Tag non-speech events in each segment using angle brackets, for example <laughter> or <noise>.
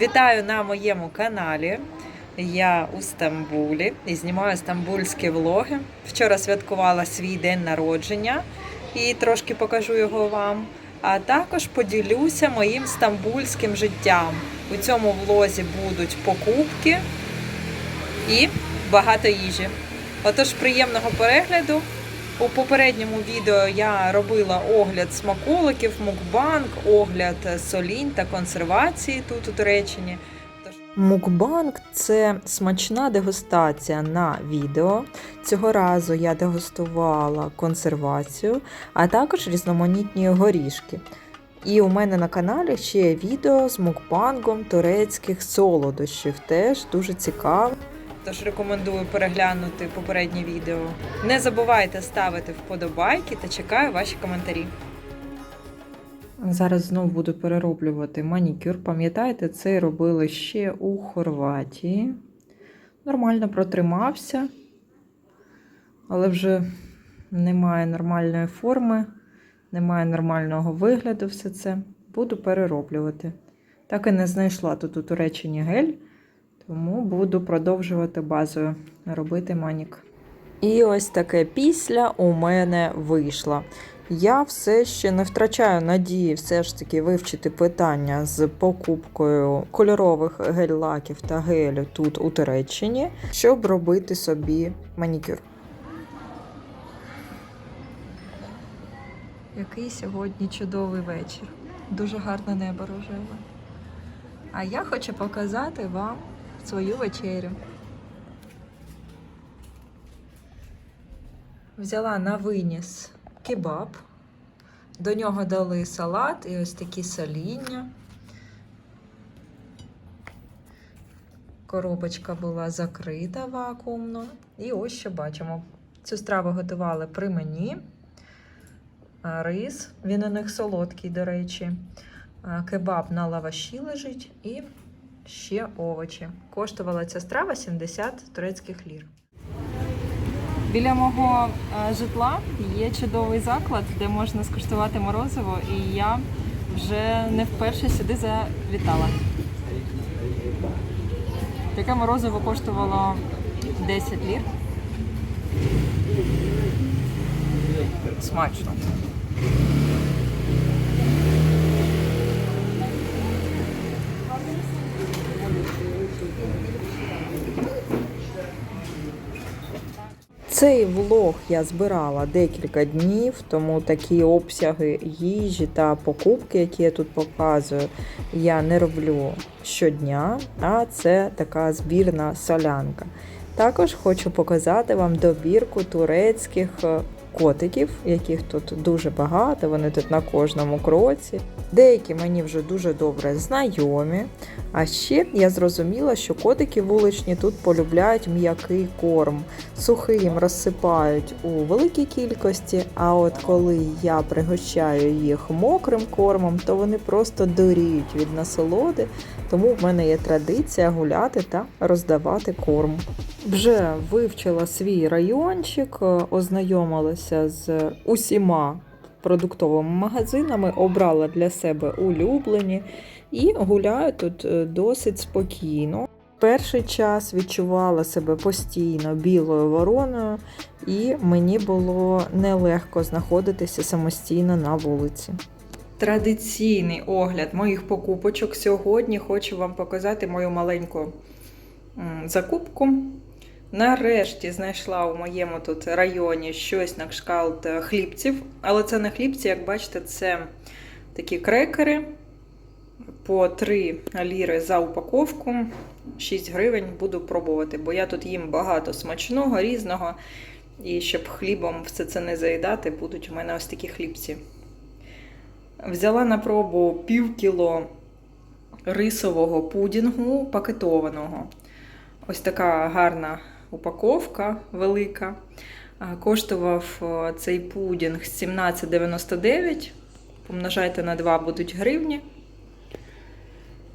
Вітаю на моєму каналі. Я у Стамбулі і знімаю стамбульські влоги. Вчора святкувала свій день народження і трошки покажу його вам. А також поділюся моїм стамбульським життям. У цьому влозі будуть покупки і багато їжі. Отож, приємного перегляду. У попередньому відео я робила огляд смаколиків, мукбанк, огляд солінь та консервації тут у Туреччині. Мукбанк це смачна дегустація на відео. Цього разу я дегустувала консервацію, а також різноманітні горішки. І у мене на каналі ще є відео з мукбангом турецьких солодощів. Теж дуже цікаво. Тож рекомендую переглянути попереднє відео. Не забувайте ставити вподобайки та чекаю ваші коментарі. Зараз знову буду перероблювати манікюр. Пам'ятаєте, це робили ще у Хорватії. Нормально протримався, але вже немає нормальної форми, немає нормального вигляду все це. Буду перероблювати. Так і не знайшла тут у Туреччині гель. Тому буду продовжувати базою робити манік. І ось таке після у мене вийшло. Я все ще не втрачаю надії все ж таки вивчити питання з покупкою кольорових гель-лаків та гелю тут у Туреччині, щоб робити собі манікюр. Який сьогодні чудовий вечір. Дуже гарне небо рожеве. А я хочу показати вам свою вечерю. Взяла на виніс кебаб, до нього дали салат і ось такі соління. Коробочка була закрита вакуумно. І ось що бачимо. Цю страву готували при мені. Рис, він у них солодкий, до речі. Кебаб на лаваші лежить і ще овочі. Коштувала ця страва 70 турецьких лір. Біля мого е, житла є чудовий заклад, де можна скуштувати морозиво, і я вже не вперше сюди завітала. Таке морозиво коштувало 10 лір. Смачно. Цей влог я збирала декілька днів, тому такі обсяги їжі та покупки, які я тут показую, я не роблю щодня, а це така збірна солянка. Також хочу показати вам добірку турецьких е, котиків, яких тут дуже багато, вони тут на кожному кроці. Деякі мені вже дуже добре знайомі. А ще я зрозуміла, що котики вуличні тут полюбляють м'який корм. Сухий їм розсипають у великій кількості, а от коли я пригощаю їх мокрим кормом, то вони просто доріють від насолоди. Тому в мене є традиція гуляти та роздавати корм. Вже вивчила свій райончик, е, ознайомилася з усіма продуктовими магазинами, обрала для себе улюблені і гуляю тут е, досить спокійно. Перший час відчувала себе постійно білою вороною, і мені було нелегко знаходитися самостійно на вулиці. Традиційний огляд моїх покупочок. Сьогодні хочу вам показати мою маленьку закупку. Нарешті знайшла у моєму тут районі щось на кшталт хлібців. Але це не хлібці, як бачите, це такі крекери по 3 ліри за упаковку. 6 гривень буду пробувати, бо я тут їм багато смачного, різного. І щоб хлібом все це не заїдати, будуть у мене ось такі хлібці. Взяла на пробу пів кіло рисового пудінгу пакетованого. Ось така гарна упаковка велика. Коштував е, цей пудінг 17,99. Помножайте на 2 будуть гривні.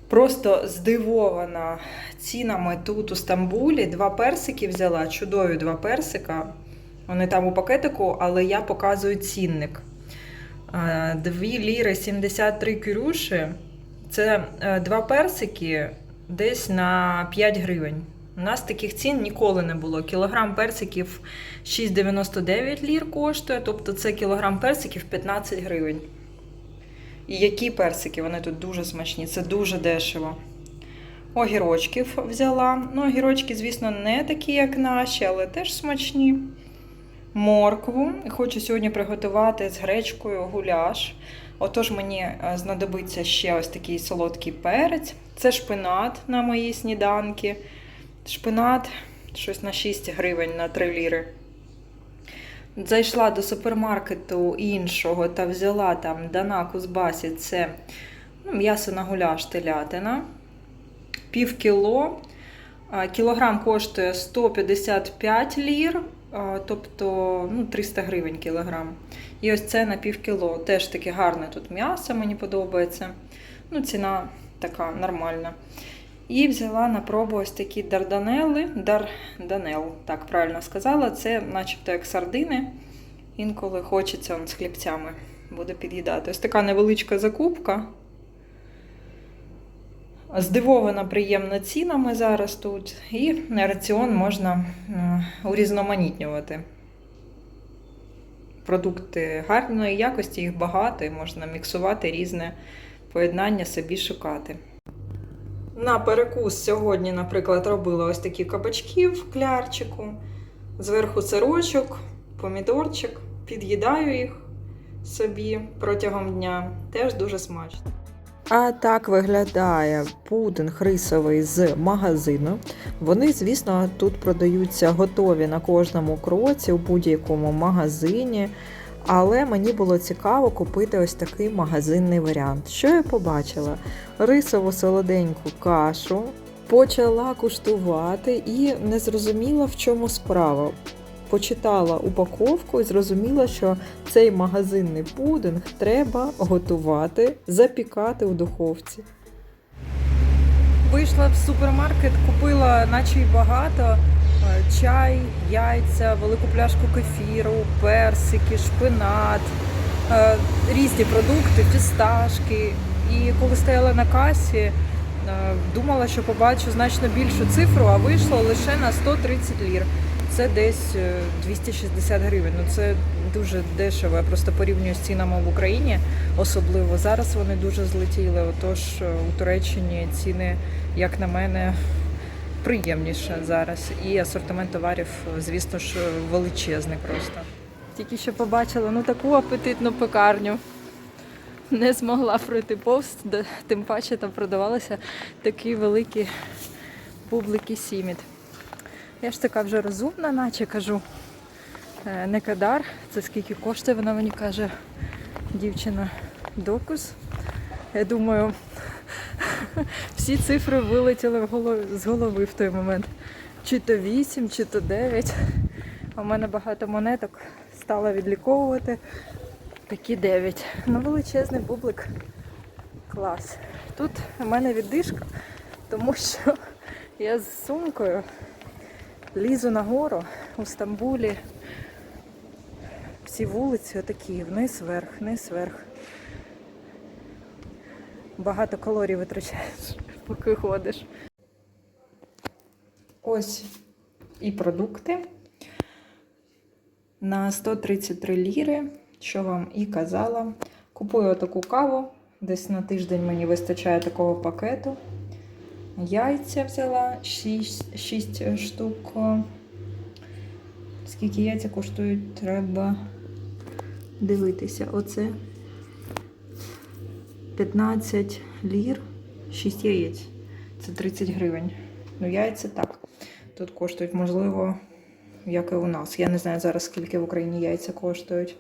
Просто здивована цінами тут у Стамбулі. Два персики взяла, чудові два персика. Вони там у пакетику, але я показую цінник. 2 ліри 73 кюрюші Це е, два персики десь на 5 гривень. У нас таких цін ніколи не було. Кілограм персиків 6,99 лір коштує, тобто це кілограм персиків 15 гривень. І які персики? Вони тут дуже смачні, це дуже дешево. Огірочків взяла. Ну, огірочки, звісно, не такі, як наші, але теж смачні. Моркву. Хочу сьогодні приготувати з гречкою гуляш. Отож, мені е, знадобиться ще ось такий солодкий перець. Це шпинат на мої сніданки. Шпинат щось на 6 гривень на 3 ліри. Зайшла до супермаркету іншого та взяла там Дана Кузбасі. Це ну, м'ясо на гуляш телятина. Пів кіло. Кілограм коштує 155 лір, тобто ну, 300 гривень кілограм. І ось це на пів кіло. Теж таке гарне тут м'ясо, мені подобається. Ну, ціна така нормальна. І взяла на пробу ось такі дарданели. Дарданел, так правильно сказала. Це начебто як сардини. Інколи хочеться он, з хлібцями буде під'їдати. Ось така невеличка закупка. Здивована приємно цінами зараз тут, і раціон можна урізноманітнювати. Продукти гарної якості, їх багато, і можна міксувати різне поєднання собі шукати. На перекус сьогодні, наприклад, робила ось такі кабачки в клярчику, зверху сирочок, помідорчик, під'їдаю їх собі протягом дня. Теж дуже смачно. А так виглядає пудинг рисовий з магазину. Вони, звісно, тут продаються готові на кожному кроці у будь-якому магазині. Але мені було цікаво купити ось такий магазинний варіант. Що я побачила? Рисову солоденьку кашу, почала куштувати і не зрозуміла, в чому справа. Почитала упаковку і зрозуміла, що цей магазинний пудинг треба готувати, запікати у духовці. Вийшла в супермаркет, купила, наче й багато чай, яйця, велику пляшку кефіру, персики, шпинат, е, різні продукти, фісташки. І коли стояла на касі, е, думала, що побачу значно більшу цифру, а вийшло лише на 130 лір. Це десь е, 260 гривень. Ну це дуже дешево. Я просто порівнюю з цінами в Україні. Особливо зараз вони дуже злетіли. Отож е, у Туреччині ціни, як на мене, приємніше зараз. І асортимент товарів, звісно ж, величезний просто. Тільки що побачила ну таку апетитну пекарню. Не змогла пройти повз, тим паче там продавалися такі великі бублики сіміт. Я ж така вже розумна, наче кажу. Е, Не кадар, це скільки коштує, вона мені каже, дівчина докус. Я думаю, <laughs> всі цифри вилетіли з голови в той момент. Чи то 8, чи то 9. А в мене багато монеток стала відліковувати. Такі 9. Ну, величезний бублик. Клас. Тут у мене віддишка, тому що <laughs> я з сумкою лізу на гору у Стамбулі. Всі вулиці отакі, вниз вверх, вниз вверх. Багато калорій витрачаєш, поки ходиш. Ось і продукти на 133 ліри, що вам і казала. Купую таку каву. Десь на тиждень мені вистачає такого пакету. Яйця взяла 6, 6 штук. Скільки яйця коштують, треба дивитися. Оце 15 лір, 6 яєць. Це 30 гривень. Ну, яйця так. Тут коштують, можливо, як і у нас. Я не знаю зараз, скільки в Україні яйця коштують.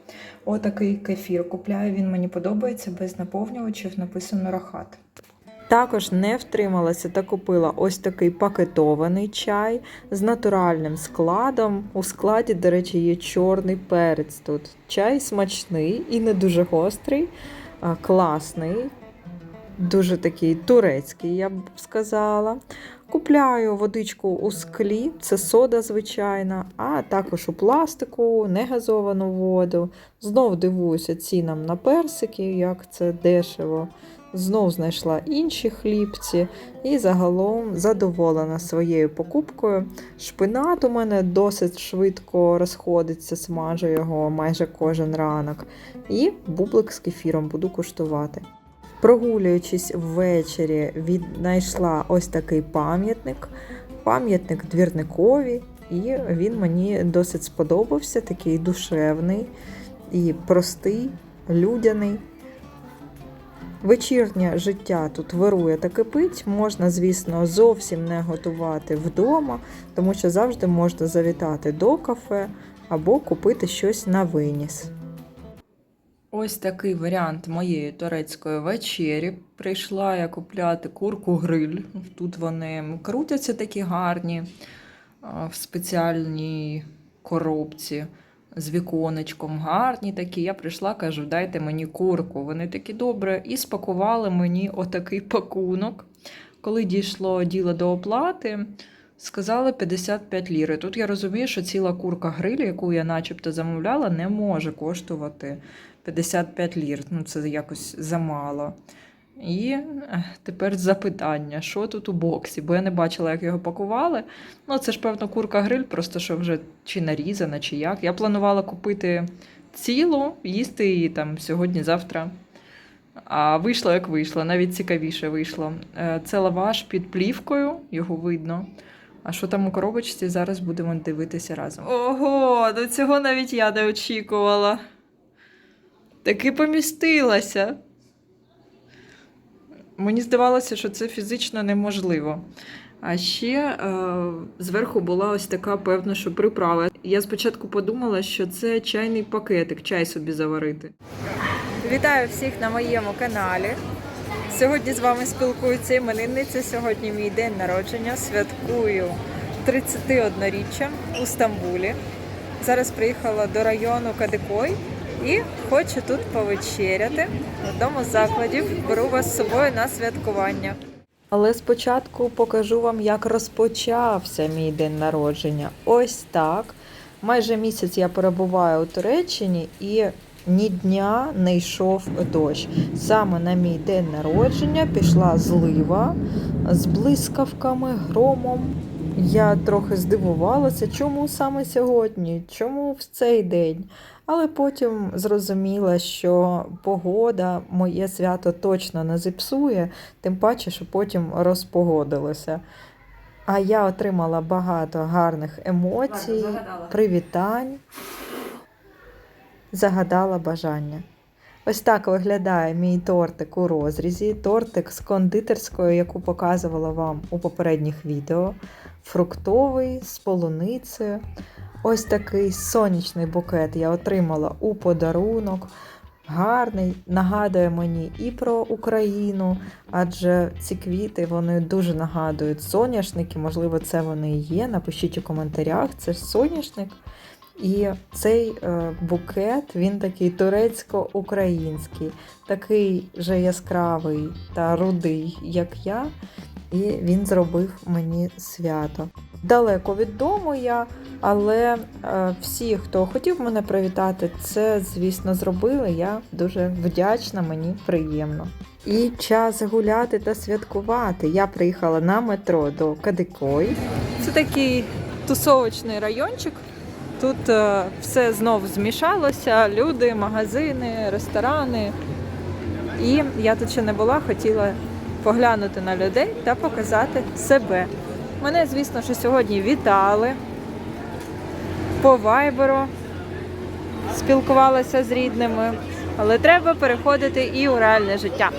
Отакий кефір купляю. Він мені подобається без наповнювачів, написано рахат. Також не втрималася та купила ось такий пакетований чай з натуральним складом. У складі, до речі, є чорний перець тут. Чай смачний і не дуже гострий, класний, дуже такий турецький, я б сказала. Купляю водичку у склі, це сода звичайна, а також у пластику, негазовану воду. Знов дивуюся цінам на персики, як це дешево. Знов знайшла інші хлібці і загалом задоволена своєю покупкою. Шпинат у мене досить швидко розходиться, смажу його майже кожен ранок. І бублик з кефіром буду куштувати. Прогулюючись ввечері, віднайшла ось такий пам'ятник. Пам'ятник двірникові, і він мені досить сподобався, такий душевний і простий, людяний. Вечірнє життя тут вирує та кипить. Можна, звісно, зовсім не готувати вдома, тому що завжди можна завітати до кафе або купити щось на виніс. Ось такий варіант моєї турецької вечері. Прийшла я купляти курку гриль. Тут вони крутяться такі гарні в спеціальній коробці з віконечком. Гарні такі. Я прийшла, кажу, дайте мені курку. Вони такі добре. І спакували мені отакий пакунок. Коли дійшло діло до оплати, сказали 55 лір. Тут я розумію, що ціла курка гриль, яку я начебто замовляла, не може коштувати 55 лір. Ну, це якось замало. І е, тепер запитання, що тут у боксі, бо я не бачила, як його пакували. Ну, це ж, певно, курка гриль, просто що вже чи нарізана, чи як. Я планувала купити цілу, їсти її там сьогодні-завтра. А вийшло, як вийшло, навіть цікавіше вийшло. Е, Це лаваш під плівкою, його видно. А що там у коробочці, зараз будемо дивитися разом. Ого, до цього навіть я не очікувала. Таки помістилася. Мені здавалося, що це фізично неможливо. А ще е, зверху була ось така, певно, що приправа. Я спочатку подумала, що це чайний пакетик, чай собі заварити. Вітаю всіх на моєму каналі. Сьогодні з вами спілкуються іменинниця. Сьогодні мій день народження. Святкую 31-річчя у Стамбулі. Зараз приїхала до району Кадикой і хочу тут повечеряти в одному з закладів. Беру вас з собою на святкування. Але спочатку покажу вам, як розпочався мій день народження. Ось так. Майже місяць я перебуваю у Туреччині і ні дня не йшов дощ. Саме на мій день народження пішла злива з блискавками, громом. Я трохи здивувалася, чому саме сьогодні, чому в цей день. Але потім зрозуміла, що погода моє свято точно не зіпсує, тим паче, що потім розпогодилося. А я отримала багато гарних емоцій, привітань, загадала бажання. Ось так виглядає мій тортик у розрізі. Тортик з кондитерською, яку показувала вам у попередніх відео. Фруктовий з полуницею. Ось такий сонячний букет я отримала у подарунок. Гарний, нагадує мені і про Україну, адже ці квіти вони дуже нагадують соняшники. Можливо, це вони і є. Напишіть у коментарях, це соняшник. І цей е, букет він такий турецько-український, такий же яскравий та рудий, як я. І він зробив мені свято. Далеко від дому я, але е, всі, хто хотів мене привітати, це, звісно, зробили. Я дуже вдячна, мені приємно. І час гуляти та святкувати. Я приїхала на метро до Кадикой. Це такий тусовочний райончик. Тут е, все знов змішалося: люди, магазини, ресторани. І я тут ще не була, хотіла поглянути на людей та показати себе. Мене, звісно, що сьогодні вітали по вайберу, спілкувалася з рідними, але треба переходити і у реальне життя.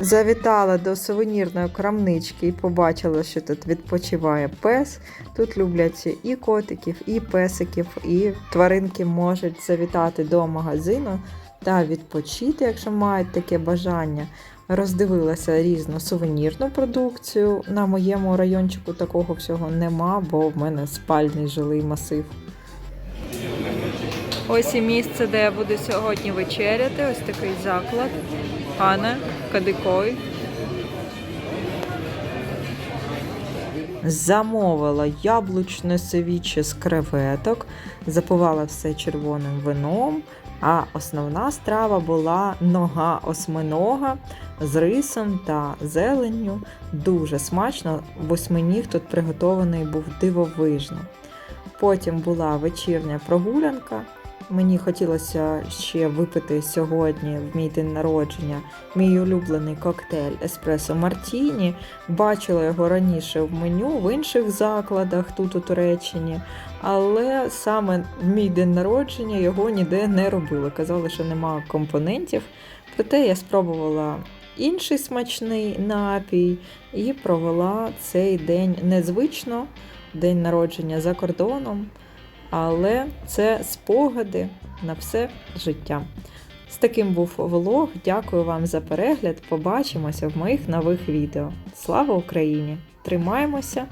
Завітала до сувенірної крамнички і побачила, що тут відпочиває пес. Тут люблять і котиків, і песиків, і тваринки можуть завітати до магазину та відпочити, якщо мають таке бажання. Роздивилася різну сувенірну продукцію. На моєму райончику такого всього нема, бо в мене спальний жилий масив. Ось і місце, де я буду сьогодні вечеряти. Ось такий заклад. Ане, Кадикой. Замовила яблучне севіче з креветок, запивала все червоним вином. А основна страва була нога осьминога з рисом та зеленню. Дуже смачно, восьминіг тут приготований був дивовижно. Потім була вечірня прогулянка. Мені хотілося ще випити сьогодні в мій день народження мій улюблений коктейль Еспресо Мартіні. Бачила його раніше в меню в інших закладах тут у Туреччині, але саме в мій день народження його ніде не робили. Казали, що нема компонентів. Проте я спробувала інший смачний напій і провела цей день незвично, день народження за кордоном. Але це спогади на все життя. З таким був влог. Дякую вам за перегляд. Побачимося в моїх нових відео. Слава Україні! Тримаємося!